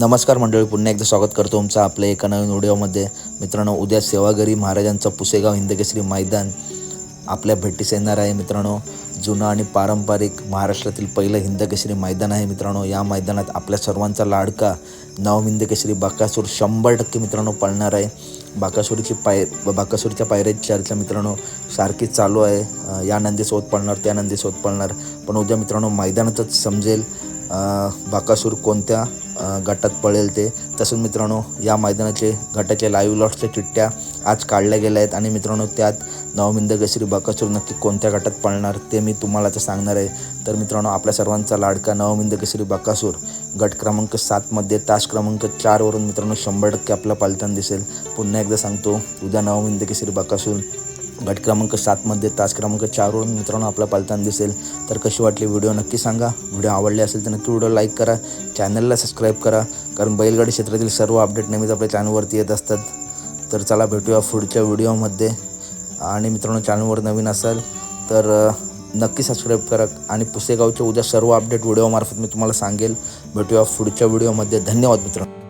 नमस्कार मंडळी पुन्हा एकदा स्वागत करतो तुमचं आपल्या एका नवीन व्हिडिओमध्ये मित्रांनो उद्या सेवागिरी महाराजांचं पुसेगाव हिंदकेसरी मैदान आपल्या भेटीस येणार आहे मित्रांनो. जुनं आणि पारंपरिक महाराष्ट्रातील पहिलं हिंदकेसरी मैदान आहे मित्रांनो. या मैदानात आपल्या सर्वांचा लाडका नवम हिंदकेसरी बाकासूर शंभर टक्के मित्रांनो पळणार आहे. बाकासुरीची पाय बाकासुरीच्या पायऱ्याची चर्चा मित्रांनो सारखीच चालू आहे. या नंदीसोबत पळणार त्या नंदीसोबत पळणार. पण उद्या मित्रांनो मैदानातच समजेल बाकासूर कोणत्या गटात पळेल ते. तसंच मित्रांनो या मैदानाचे गटाच्या लाईव्ह लॉट्सच्या चिठ्ठ्या आज काढल्या गेल्या आहेत आणि मित्रांनो त्यात नवमिंद गश्री बाकासूर नक्की कोणत्या गटात पळणार ते मी तुम्हाला आता सांगणार आहे. तर मित्रांनो आपल्या सर्वांचा लाडका नवमिंद केसरी बकासूर गट क्रमांक सातमध्ये तास क्रमांक चारवरून मित्रांनो शंभर टक्के आपला पालताना दिसेल. पुन्हा एकदा सांगतो उद्या नवमिंद केसरी बकासूर गट क्रमांक सातमध्ये तास क्रमांक चारवरून मित्रांनो आपला पालताना दिसेल. तर कशी वाटली व्हिडिओ नक्की सांगा. व्हिडिओ आवडले असेल तर नक्की व्हिडिओ लाईक करा. चॅनलला सबस्क्राईब करा. कारण बैलगाडी क्षेत्रातील सर्व अपडेट नेहमीच आपल्या चॅनलवरती येत असतात. तर चला भेटूया पुढच्या व्हिडिओमध्ये आणि मित्रांनो चॅनलवर नवीन असाल तर नक्की सबस्क्राईब करा. आणि पुसेगावच्या उद्या सर्व अपडेट व्हिडिओमार्फत मी तुम्हाला सांगेल. भेटूया पुढच्या व्हिडिओमध्ये. धन्यवाद मित्रांनो.